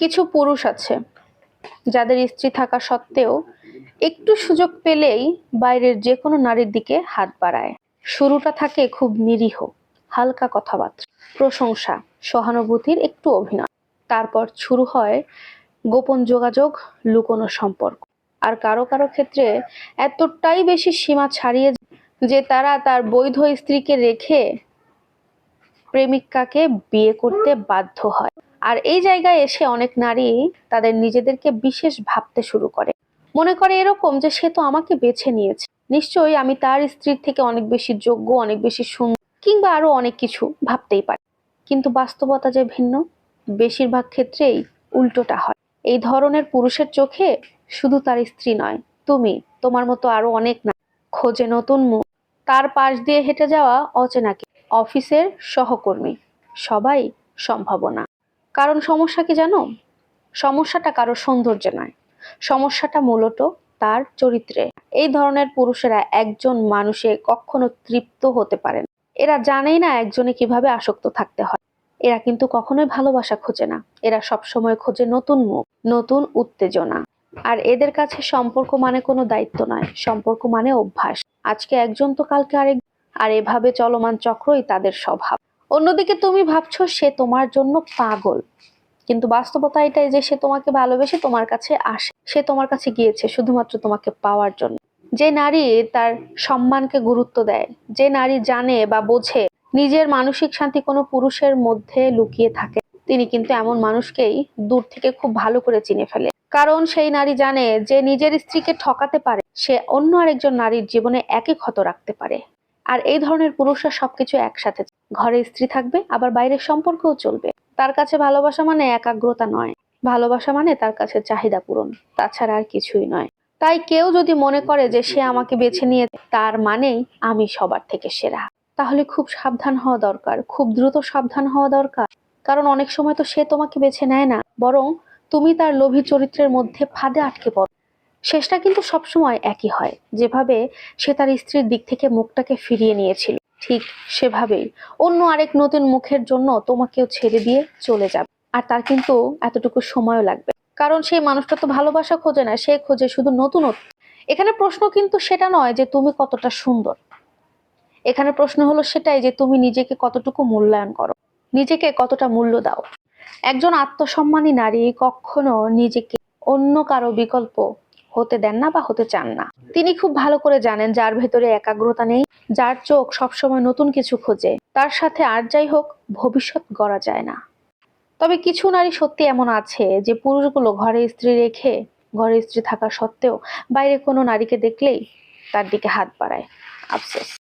কিছু পুরুষ আছে, যাদের স্ত্রী থাকা সত্ত্বেও একটু সুযোগ পেলেই বাইরের যে কোনো নারীর দিকে হাত বাড়ায়। শুরুটা থাকে খুব নিরীহ, হালকা কথাবার্তা, প্রশংসা, সহানুভূতির একটু অভিনয়। তারপর শুরু হয় গোপন যোগাযোগ, লুকোনো সম্পর্ক। আর কারও কারও ক্ষেত্রে এতটাই বেশি সীমা ছাড়িয়ে যে তারা তার বৈধ স্ত্রীকে রেখে প্রেমিকাকে বিয়ে করতে বাধ্য হয়। আর এই জায়গায় এসে অনেক নারী তাদের নিজেদেরকে বিশেষ ভাবতে শুরু করে। মনে করে এরকম যে সে তো আমাকে বেছে নিয়েছে। নিশ্চয়ই আমি তার স্ত্রীর থেকে অনেক বেশি যোগ্য, অনেক বেশি সুন্দর কিংবা আরও অনেক কিছু ভাবতেই পারে। কিন্তু বাস্তবতা যে ভিন্ন, বেশিরভাগ ক্ষেত্রেই উল্টোটা হয়। এই ধরনের পুরুষের চোখে শুধু তার স্ত্রী নয়, তুমি, তোমার মতো আরও অনেক না খোঁজে নতুন মুখ, তার পাশ দিয়ে হেঁটে যাওয়া অচেনাকে, অফিসের সহকর্মী, সবাই সম্ভাবনা। কারণ সমস্যা কি জানো? সমস্যাটা কারও সৌন্দর্যে নয়। সমস্যাটা মূলত তার চরিত্রে। এই ধরনের পুরুষেরা একজন মানুষে কখনো তৃপ্ত হতে পারে না। এরা জানেই না একজনে কীভাবে আসক্ত থাকতে হয়। এরা কিন্তু কখনোই ভালোবাসা খোঁজে না। এরা সবসময় খোঁজে নতুন মুখ, নতুন উত্তেজনা। আর এদের কাছে সম্পর্ক মানে কোনো দায়িত্ব নয়। সম্পর্ক মানে অভ্যাস। আজকে একজন তো কালকে আরেক, আর এভাবে চলমান চক্রই তাদের স্বভাব। অন্যদিকে তুমি ভাবছ সে তোমার জন্য পাগল। কিন্তু বাস্তবতা এটাই যে সে তোমাকে ভালোবেসে তোমার কাছে আসে। সে তোমার কাছে গিয়েছে শুধুমাত্র তোমাকে পাওয়ার জন্য। যে নারী তার সম্মানকে গুরুত্ব দেয়, যে নারী জানে বা বোঝে, নিজের মানসিক শান্তি কোনো পুরুষের মধ্যে লুকিয়ে থাকে, তিনি কিন্তু এমন মানুষকেই দূর থেকে খুব ভালো করে চিনে ফেলে। কারণ সেই নারী জানে যে নিজের স্ত্রীকে ঠকাতে পারে, সে অন্য আরেকজন নারীর জীবনে একই ক্ষত রাখতে পারে। আর এই ধরনের পুরুষরা সবকিছু একসাথে। ঘরে স্ত্রী থাকবে, আবার বাইরের সম্পর্কও চলবে। তার কাছে ভালোবাসা মানে একাগ্রতা নয়। ভালোবাসা মানে তার কাছে চাহিদা পূরণ, তাছাড়া আর কিছুই নয়। তাই কেউ যদি মনে করে যে সে আমাকে বেছে নিয়ে, তার মানেই আমি সবার থেকে সেরা। তাহলে খুব সাবধান হওয়া দরকার, খুব দ্রুত সাবধান হওয়া দরকার। কারণ অনেক সময় তো সে তোমাকে বেছে নেয় না, বরং তুমি তার লোভী চরিত্রের মধ্যে ফাঁদে আটকে পড়ো। শেষটা কিন্তু সবসময় একই হয়, যেভাবে সে তার স্ত্রীর দিক থেকে মুখটাকে ফিরিয়ে নিয়েছিল। ঠিক সেভাবেই। অন্য আরেক নতুন মুখের জন্য তোমাকেও ছেড়ে দিয়ে চলে যাবে। আর তার কিন্তু এতটুকু সময়ও লাগবে। কারণ সেই মানুষটা তো ভালোবাসা খোঁজে না, সে খোঁজে শুধু নতুনত্ব। এখানে প্রশ্ন কিন্তু সেটা নয় যে তুমি কতটা সুন্দর। এখানে প্রশ্ন হলো সেটাই যে তুমি নিজেকে কতটুকু মূল্যায়ন করো। নিজেকে কতটা মূল্য দাও। একজন আত্মসম্মানী নারী কখনো নিজেকে অন্য কারও বিকল্প হতে দেন না বা হতে চান না। তিনি খুব ভালো করে জানেন যার ভেতরে একাগ্রতা নেই, যার চোখ সবসময় নতুন কিছু খোঁজে। তার সাথে আর যাই হোক, ভবিষ্যৎ গড়া যায় না। তবে কিছু নারী সত্যি এমন আছে যে পুরুষগুলো ঘরে স্ত্রী রেখে, ঘরে স্ত্রী থাকা সত্ত্বেও বাইরে কোনো নারীকে দেখলেই তার দিকে হাত বাড়ায়। আফসোস।